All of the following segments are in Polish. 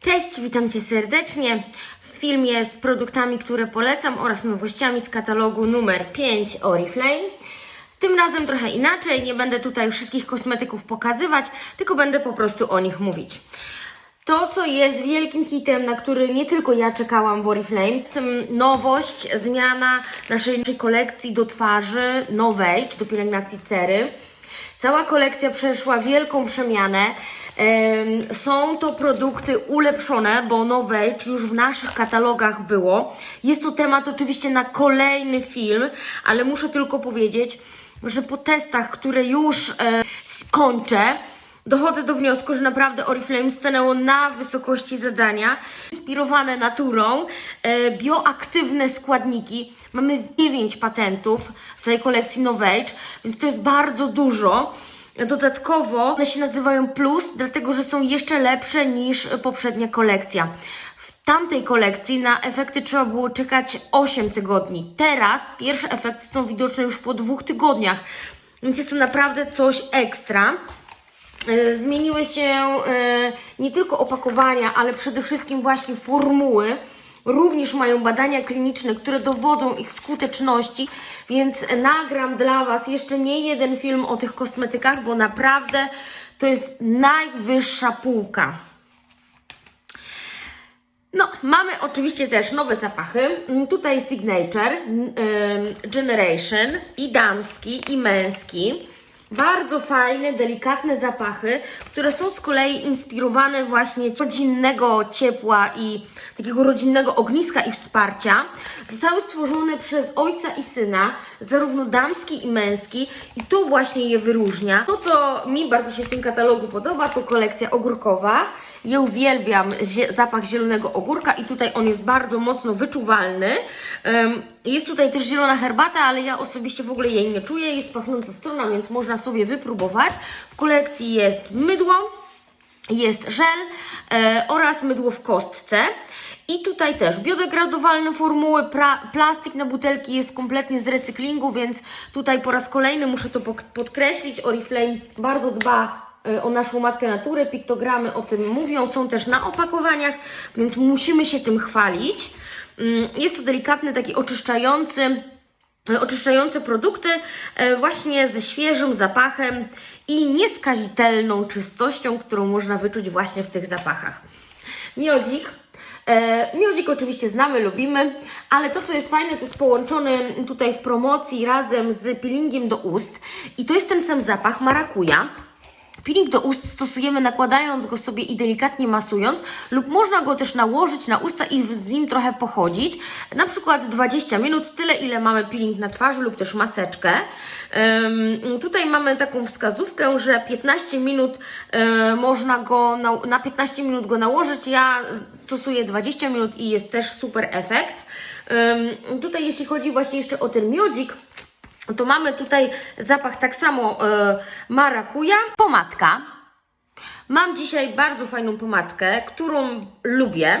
Cześć, witam Cię serdecznie w filmie z produktami, które polecam oraz nowościami z katalogu numer 5 Oriflame. Tym razem trochę inaczej, nie będę tutaj wszystkich kosmetyków pokazywać, tylko będę po prostu o nich mówić. To, co jest wielkim hitem, na który nie tylko ja czekałam w Oriflame, nowość, zmiana naszej kolekcji do twarzy nowej, czy do pielęgnacji cery. Cała kolekcja przeszła wielką przemianę. Są to produkty ulepszone, bo czy już w naszych katalogach było. Jest to temat oczywiście na kolejny film, ale muszę tylko powiedzieć, że po testach, które już e, kończę, dochodzę do wniosku, że naprawdę Oriflame stanęło na wysokości zadania. Inspirowane naturą, e, bioaktywne składniki. Mamy 9 patentów w tej kolekcji Novage, więc to jest bardzo dużo. Dodatkowo one się nazywają Plus, dlatego że są jeszcze lepsze niż poprzednia kolekcja. W tamtej kolekcji na efekty trzeba było czekać 8 tygodni. Teraz pierwsze efekty są widoczne już po dwóch tygodniach, więc jest to naprawdę coś ekstra. E, Zmieniły się e, nie tylko opakowania, ale przede wszystkim właśnie formuły. Również mają badania kliniczne, które dowodzą ich skuteczności, więc nagram dla Was jeszcze nie jeden film o tych kosmetykach, bo naprawdę to jest najwyższa półka. No, mamy oczywiście też nowe zapachy. Mm, Tutaj Signature, mm, Generation i damski, i męski. Bardzo fajne, delikatne zapachy, które są z kolei inspirowane właśnie rodzinnego ciepła i takiego rodzinnego ogniska i wsparcia. Zostały stworzone przez ojca i syna, zarówno damski i męski i to właśnie je wyróżnia. To, co mi bardzo się w tym katalogu podoba, to kolekcja ogórkowa. Ja uwielbiam zapach zielonego ogórka i tutaj on jest bardzo mocno wyczuwalny. Ym, Jest tutaj też zielona herbata, ale ja osobiście w ogóle jej nie czuję. Jest pachnąca strona, więc można sobie wypróbować. W kolekcji jest mydło, jest żel e, oraz mydło w kostce. I tutaj też biodegradowalne formuły, pra, plastik na butelki jest kompletnie z recyklingu, więc tutaj po raz kolejny muszę to podkreślić. Oriflame bardzo dba e, o naszą matkę naturę, piktogramy o tym mówią, są też na opakowaniach, więc musimy się tym chwalić. Mm, Jest to delikatny, taki oczyszczający oczyszczające produkty e, właśnie ze świeżym zapachem i nieskazitelną czystością, którą można wyczuć właśnie w tych zapachach. Miodzik. E, miodzik oczywiście znamy, lubimy, ale to co jest fajne, to jest połączony tutaj w promocji razem z peelingiem do ust i to jest ten sam zapach marakuja. Peeling do ust stosujemy nakładając go sobie i delikatnie masując, lub można go też nałożyć na usta i z nim trochę pochodzić. Na przykład 20 minut, tyle ile mamy peeling na twarzy lub też maseczkę. Ym, tutaj mamy taką wskazówkę, że 15 minut y, można go, na, na 15 minut go nałożyć. Ja stosuję 20 minut i jest też super efekt. Ym, tutaj jeśli chodzi właśnie jeszcze o ten miodzik, to mamy tutaj zapach tak samo e, marakuja. Pomadka. Mam dzisiaj bardzo fajną pomadkę, którą lubię.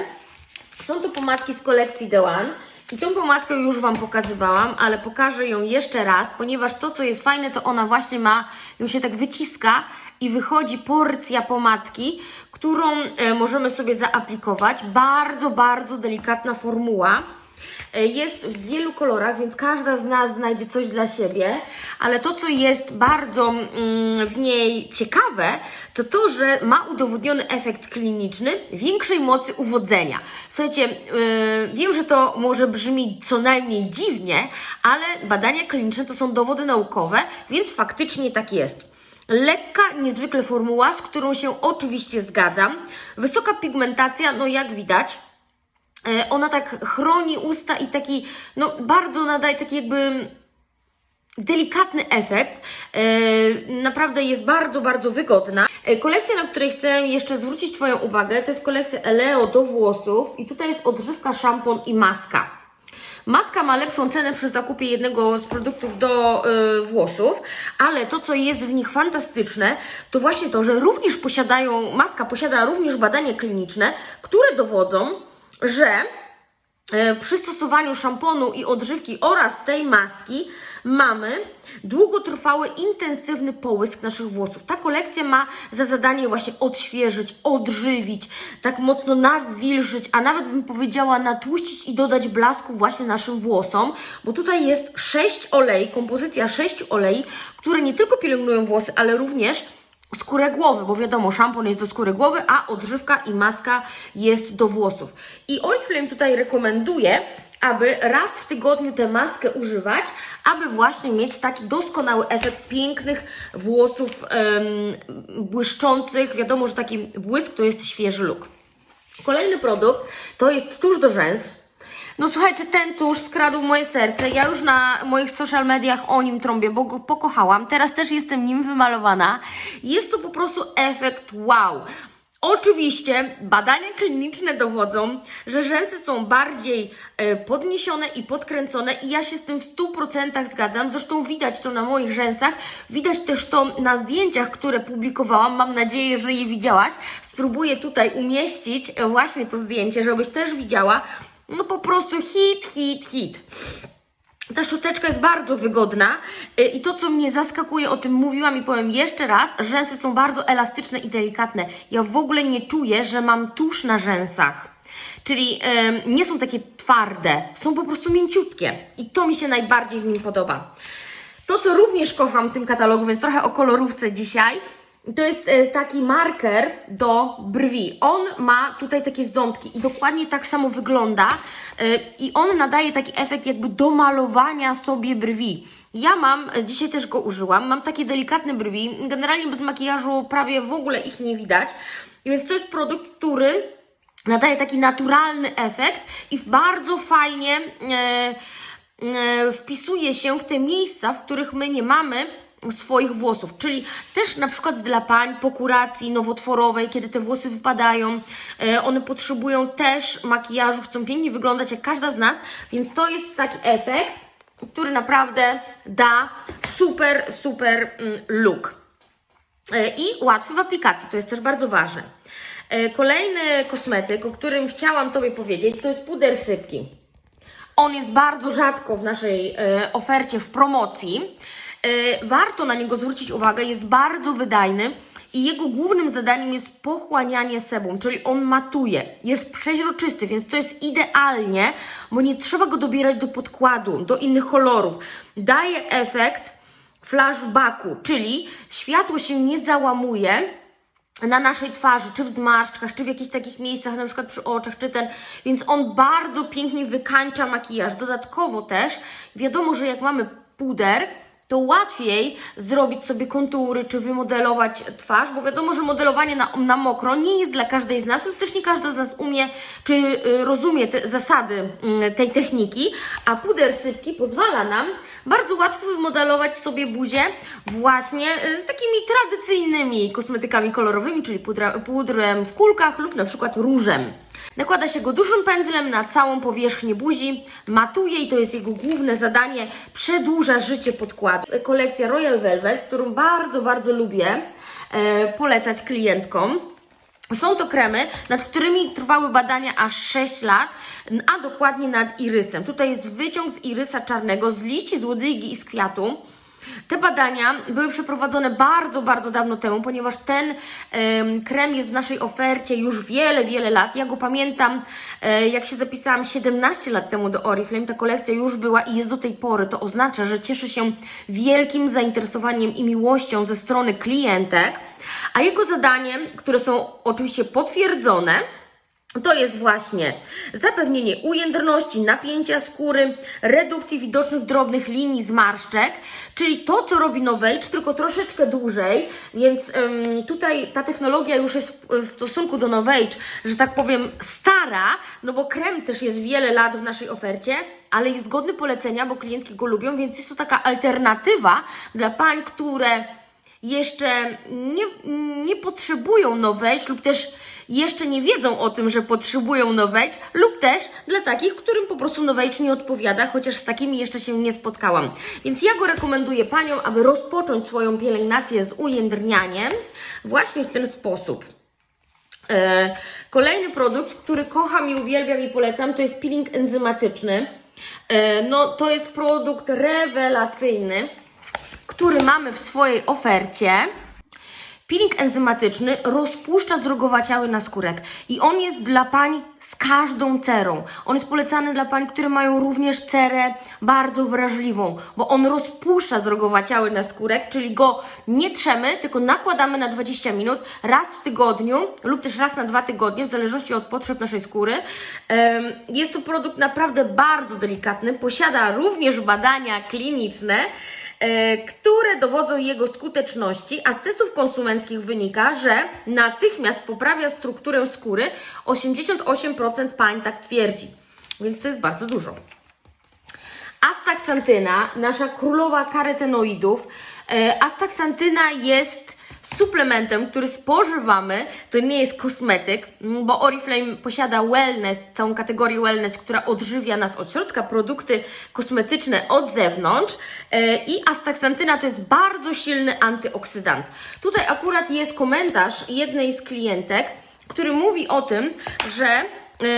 Są to pomadki z kolekcji The One. I tą pomadkę już Wam pokazywałam, ale pokażę ją jeszcze raz, ponieważ to, co jest fajne, to ona właśnie ma, ją się tak wyciska i wychodzi porcja pomadki, którą e, możemy sobie zaaplikować. Bardzo, bardzo delikatna formuła. E, Jest w wielu kolorach, więc każda z nas znajdzie coś dla siebie, ale to, co jest bardzo mm, w niej ciekawe, to to, że ma udowodniony efekt kliniczny większej mocy uwodzenia. Słuchajcie, yy, wiem, że to może brzmi co najmniej dziwnie, ale badania kliniczne to są dowody naukowe, więc faktycznie tak jest. Lekka, niezwykle formuła, z którą się oczywiście zgadzam. Wysoka pigmentacja, no jak widać, E, ona tak chroni usta i taki, no bardzo nadaje taki jakby delikatny efekt. E, naprawdę jest bardzo, bardzo wygodna. E, kolekcja, na której chcę jeszcze zwrócić Twoją uwagę, to jest kolekcja Eleo do włosów i tutaj jest odżywka, szampon i maska. Maska ma lepszą cenę przy zakupie jednego z produktów do y, włosów, ale to, co jest w nich fantastyczne, to właśnie to, że również posiadają, maska posiada również badania kliniczne, które dowodzą, że e, przy stosowaniu szamponu i odżywki oraz tej maski mamy długotrwały, intensywny połysk naszych włosów. Ta kolekcja ma za zadanie właśnie odświeżyć, odżywić, tak mocno nawilżyć, a nawet bym powiedziała natłuścić i dodać blasku właśnie naszym włosom, bo tutaj jest sześć olei, kompozycja sześciu olei, które nie tylko pielęgnują włosy, ale również skórę głowy, bo wiadomo, szampon jest do skóry głowy, a odżywka i maska jest do włosów. I Oriflame tutaj rekomenduje, aby raz w tygodniu tę maskę używać, aby właśnie mieć taki doskonały efekt pięknych włosów em, błyszczących. Wiadomo, że taki błysk to jest świeży look. Kolejny produkt to jest tusz do rzęs. No słuchajcie, ten tusz skradł moje serce. Ja już na moich social mediach o nim trąbię, bo go pokochałam. Teraz też jestem nim wymalowana. Jest to po prostu efekt wow. Oczywiście badania kliniczne dowodzą, że rzęsy są bardziej e, podniesione i podkręcone i ja się z tym w 100% zgadzam. Zresztą widać to na moich rzęsach, widać też to na zdjęciach, które publikowałam. Mam nadzieję, że je widziałaś. Spróbuję tutaj umieścić e, właśnie to zdjęcie, żebyś też widziała. No po prostu hit, hit, hit. Ta szczoteczka jest bardzo wygodna y, i to, co mnie zaskakuje, o tym mówiłam i powiem jeszcze raz, rzęsy są bardzo elastyczne i delikatne. Ja w ogóle nie czuję, że mam tusz na rzęsach. Czyli em, nie są takie twarde, są po prostu mięciutkie i to mi się najbardziej w nim podoba. To, co również kocham w tym katalogu, więc trochę o kolorówce dzisiaj, to jest e, taki marker do brwi. On ma tutaj takie ząbki i dokładnie tak samo wygląda e, i on nadaje taki efekt jakby domalowania sobie brwi. Ja mam, e, dzisiaj też go użyłam, mam takie delikatne brwi, generalnie bez makijażu prawie w ogóle ich nie widać, więc to jest produkt, który nadaje taki naturalny efekt i bardzo fajnie e, e, wpisuje się w te miejsca, w których my nie mamy swoich włosów, czyli też na przykład dla pań po kuracji nowotworowej, kiedy te włosy wypadają, e, one potrzebują też makijażu, chcą pięknie wyglądać jak każda z nas, więc to jest taki efekt, który naprawdę da super, super mm, look. E, i łatwy w aplikacji, to jest też bardzo ważne. E, Kolejny kosmetyk, o którym chciałam Tobie powiedzieć, to jest puder sypki. On jest bardzo rzadko w naszej ofercie, w promocji. E, warto na niego zwrócić uwagę, jest bardzo wydajny i jego głównym zadaniem jest pochłanianie sebum, czyli on matuje. Jest przeźroczysty, więc to jest idealnie, bo nie trzeba go dobierać do podkładu, do innych kolorów. Daje efekt flashbacku, czyli światło się nie załamuje na naszej twarzy, czy w zmarszczkach, czy w jakichś takich miejscach, na przykład przy oczach, czy ten, więc on bardzo pięknie wykańcza makijaż. Dodatkowo też wiadomo, że jak mamy puder, to łatwiej zrobić sobie kontury, czy wymodelować twarz, bo wiadomo, że modelowanie na, na mokro nie jest dla każdej z nas, lub też nie każda z nas umie, czy y, rozumie te zasady y, tej techniki, a puder sypki pozwala nam bardzo łatwo wymodelować sobie buzię właśnie y, takimi tradycyjnymi kosmetykami kolorowymi, czyli pudra, pudrem w kulkach lub na przykład różem. Nakłada się go dużym pędzlem na całą powierzchnię buzi, matuje i to jest jego główne zadanie, przedłuża życie podkładu. Kolekcja Royal Velvet, którą bardzo, bardzo lubię e, polecać klientkom. Są to kremy, nad którymi trwały badania aż 6 lat, a dokładnie nad irysem. Tutaj jest wyciąg z irysa czarnego, z liści, z łodygi i z kwiatu. Te badania były przeprowadzone bardzo, bardzo dawno temu, ponieważ ten em, krem jest w naszej ofercie już wiele, wiele lat. Ja go pamiętam, e, jak się zapisałam 17 lat temu do Oriflame, ta kolekcja już była i jest do tej pory. To oznacza, że cieszy się wielkim zainteresowaniem i miłością ze strony klientek, a jego zadaniem, które są oczywiście potwierdzone, to jest właśnie zapewnienie ujędrności, napięcia skóry, redukcji widocznych drobnych linii zmarszczek, czyli to, co robi Novage, tylko troszeczkę dłużej, więc ym, tutaj ta technologia już jest w, w stosunku do Novage, że tak powiem, stara, no bo krem też jest wiele lat w naszej ofercie, ale jest godny polecenia, bo klientki go lubią, więc jest to taka alternatywa dla pań, które jeszcze nie, nie potrzebują Novage lub też jeszcze nie wiedzą o tym, że potrzebują Novage lub też dla takich, którym po prostu Novage nie odpowiada, chociaż z takimi jeszcze się nie spotkałam. Więc ja go rekomenduję Paniom, aby rozpocząć swoją pielęgnację z ujędrnianiem właśnie w ten sposób. E, Kolejny produkt, który kocham i uwielbiam i polecam, to jest peeling enzymatyczny. E, No, to jest produkt rewelacyjny, który mamy w swojej ofercie. Peeling enzymatyczny rozpuszcza zrogowaciały naskórek i on jest dla pań z każdą cerą. On jest polecany dla pań, które mają również cerę bardzo wrażliwą, bo on rozpuszcza zrogowaciały naskórek, czyli go nie trzemy, tylko nakładamy na 20 minut raz w tygodniu lub też raz na dwa tygodnie, w zależności od potrzeb naszej skóry. Jest to produkt naprawdę bardzo delikatny, posiada również badania kliniczne, które dowodzą jego skuteczności, a z testów konsumenckich wynika, że natychmiast poprawia strukturę skóry. 88% pań tak twierdzi, więc to jest bardzo dużo. Astaxantyna, nasza królowa karotenoidów. E, Astaxantyna jest suplementem, który spożywamy. To nie jest kosmetyk, bo Oriflame posiada wellness, całą kategorię wellness, która odżywia nas od środka, produkty kosmetyczne od zewnątrz. E, I astaxantyna to jest bardzo silny antyoksydant. Tutaj akurat jest komentarz jednej z klientek, który mówi o tym, że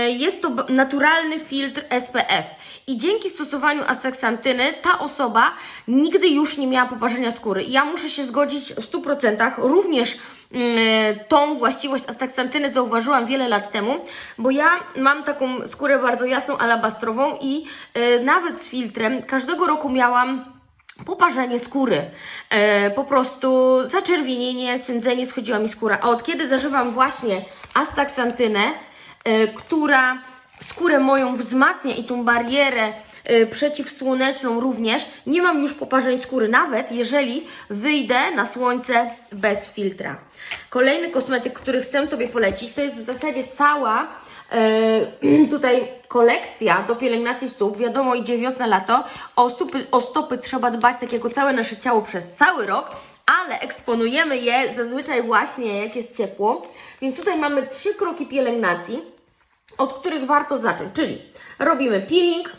jest to naturalny filtr SPF i dzięki stosowaniu aseksantyny ta osoba nigdy już nie miała poparzenia skóry. I Ja muszę się zgodzić w 100%. Również mm, tą właściwość aseksantyny zauważyłam wiele lat temu, bo ja mam taką skórę bardzo jasną, alabastrową i e, nawet z filtrem każdego roku miałam poparzenie skóry, e, po prostu zaczerwienienie, swędzenie, schodziła mi skóra. A od kiedy zażywam właśnie astaksantynę, e, która skórę moją wzmacnia i tą barierę e, przeciwsłoneczną również, nie mam już poparzeń skóry, nawet jeżeli wyjdę na słońce bez filtra. Kolejny kosmetyk, który chcę Tobie polecić, to jest w zasadzie cała E, tutaj kolekcja do pielęgnacji stóp. Wiadomo, idzie wiosna, lato. O, stopy, o stopy trzeba dbać, tak jak całe nasze ciało przez cały rok, ale eksponujemy je zazwyczaj właśnie jak jest ciepło. Więc tutaj mamy trzy kroki pielęgnacji, od których warto zacząć. Czyli robimy peeling,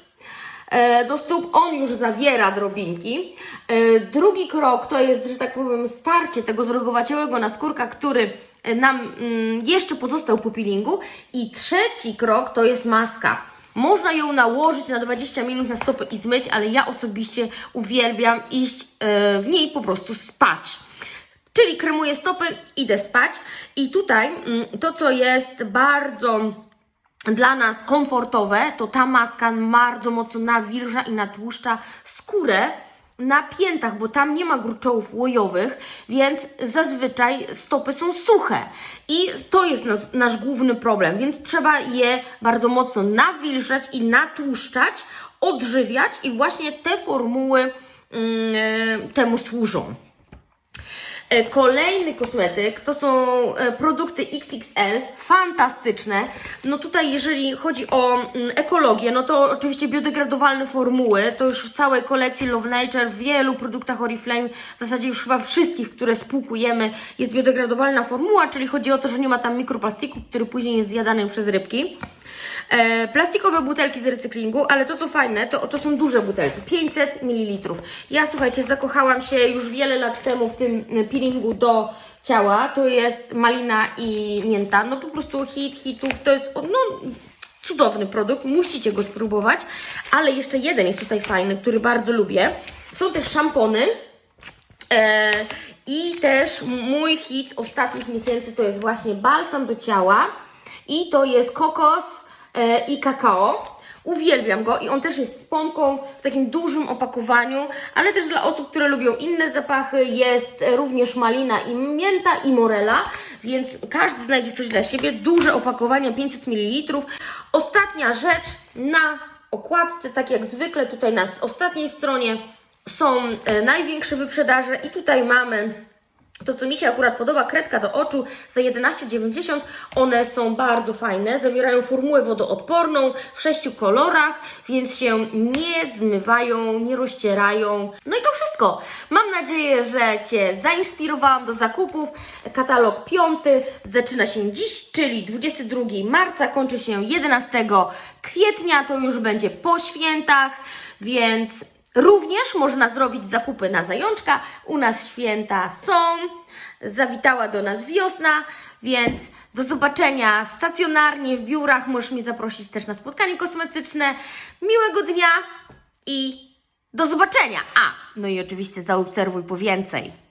e, do stóp, on już zawiera drobinki. E, Drugi krok to jest, że tak powiem, starcie tego zrogowaciałego naskórka, który e, nam mm, jeszcze pozostał po peelingu. I trzeci krok to jest maska. Można ją nałożyć na 20 minut na stopy i zmyć, ale ja osobiście uwielbiam iść w niej po prostu spać. Czyli kremuję stopy, idę spać. I tutaj mm, to, co jest bardzo dla nas komfortowe, to ta maska bardzo mocno nawilża i natłuszcza skórę na piętach, bo tam nie ma gruczołów łojowych, więc zazwyczaj stopy są suche. I to jest nas, nasz główny problem, więc trzeba je bardzo mocno nawilżać i natłuszczać, odżywiać i właśnie te formuły mm, temu służą. E, Kolejny kosmetyk to są e, produkty XXL, fantastyczne. No tutaj jeżeli chodzi o mm, ekologię, no to oczywiście biodegradowalne formuły, to już w całej kolekcji Love Nature, w wielu produktach Oriflame, w zasadzie już chyba wszystkich, które spółkujemy, jest biodegradowalna formuła, czyli chodzi o to, że nie ma tam mikroplastiku, który później jest zjadany przez rybki. E, plastikowe butelki z recyklingu, ale to co fajne, to, to są duże butelki, 500 ml. Ja słuchajcie, zakochałam się już wiele lat temu w tym e, peelingu do ciała. To jest malina i mięta. No po prostu hit hitów, to jest no, cudowny produkt, musicie go spróbować. Ale jeszcze jeden jest tutaj fajny, który bardzo lubię. Są też szampony. E, I też mój hit ostatnich miesięcy to jest właśnie balsam do ciała i to jest kokos i kakao. Uwielbiam go i on też jest z pompką w takim dużym opakowaniu, ale też dla osób, które lubią inne zapachy jest e, również malina i mięta i morela, więc każdy znajdzie coś dla siebie. Duże opakowanie 500 ml. Ostatnia rzecz na okładce, tak jak zwykle tutaj na ostatniej stronie są e, największe wyprzedaże i tutaj mamy to, co mi się akurat podoba, kredka do oczu za 11,90. One są bardzo fajne, zawierają formułę wodoodporną w sześciu kolorach, więc się nie zmywają, nie rozcierają. No i to wszystko. Mam nadzieję, że Cię zainspirowałam do zakupów. Katalog piąty zaczyna się dziś, czyli 22 marca, kończy się 11 kwietnia. To już będzie po świętach, więc Również można zrobić zakupy na zajączka. U nas święta są. zawitała do nas wiosna, więc do zobaczenia stacjonarnie w biurach. Możesz mnie zaprosić też na spotkanie kosmetyczne. Miłego dnia i do zobaczenia. A, no i oczywiście zaobserwuj po więcej.